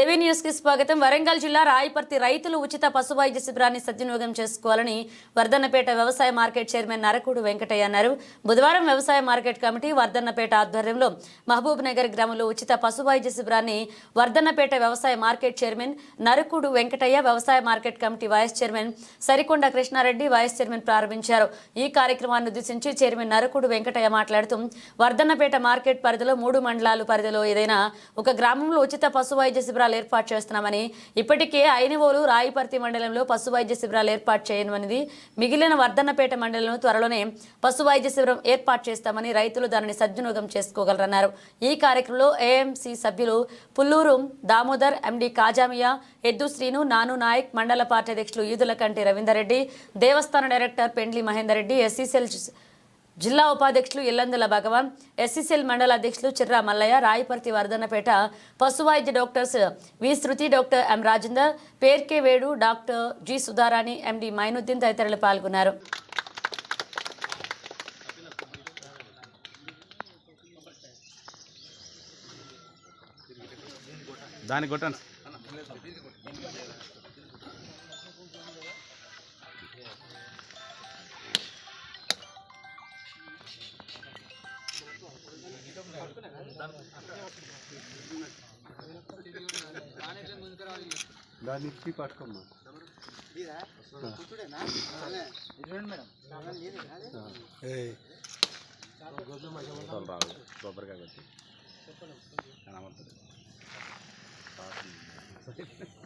ఏవీ న్యూస్కి స్వాగతం. వరంగల్ జిల్లా రాయపర్తి రైతులు ఉచిత పశు వైద్య శిబిరాన్ని సద్వినియోగం చేసుకోవాలని వర్ధన్నపేట వ్యవసాయ మార్కెట్ చైర్మన్ నరకుడు వెంకటయ్య అన్నారు. బుధవారం వ్యవసాయ మార్కెట్ కమిటీ వర్ధన్నపేట ఆధ్వర్యంలో మహబూబ్ నగర్ గ్రామంలో ఉచిత పశు వైద్య శిబిరాన్ని వర్ధన్నపేట వ్యవసాయ మార్కెట్ చైర్మన్ నరకుడు వెంకటయ్య వ్యవసాయ market committee vice chairman Sarikonda Krishnareddy vice chairman ప్రారంభించారు. ఈ కార్యక్రమాన్ని ఉద్దేశించి చైర్మన్ నరకుడు వెంకటయ్య మాట్లాడుతూ వర్ధన్నపేట మార్కెట్ పరిధిలో మూడు మండలాలు పరిధిలో ఏదైనా ఒక గ్రామంలో ఉచిత పశు వైద్య శిబిరాలు ఏర్పాటు చేస్తున్నామని. ఇప్పటికే ఐనివోలు రాయిపర్తి మండలంలో పశు వైద్య శిబిరాలు ఏర్పాటు చేయనున్నది. మిగిలిన వర్ధన్నపేట మండలంలో త్వరలోనే పశు వైద్య శిబిరం ఏర్పాటు చేస్తామని రైతులు దానిని సద్వినియోగం చేసుకోగలరన్నారు. ఈ కార్యక్రమంలో ఏఎంసీ సభ్యులు పుల్లూరు దామోదర్ ఎండి కాజామియా ఎద్దు శ్రీను నాను నాయక్ మండల పార్టీ అధ్యక్షులు ఈదుల కంటి రవీందర్ రెడ్డి దేవస్థాన డైరెక్టర్ పెండ్లి మహేందర్ రెడ్డి ఎస్సీసెల్ జిల్లా ఉపాధ్యక్షులు ఇల్లందుల భగవాన్ ఎస్సీసీఎల్ మండల అధ్యక్షులు చిర్రా మల్లయ్య రాయపర్తి వర్ధనపేట పశు వైద్య doctors V. Shruti doctor M. Rajender పేర్కే వేడు doctor G. Sudharani MD Mainuddin తదితరులు పాల్గొన్నారు. దాని కొట్టండి. దాన్ని ఇప్పి పట్టుకోమ్మా. రాదు కొబ్బరికాయ కొట్టి. కనబడుతుంది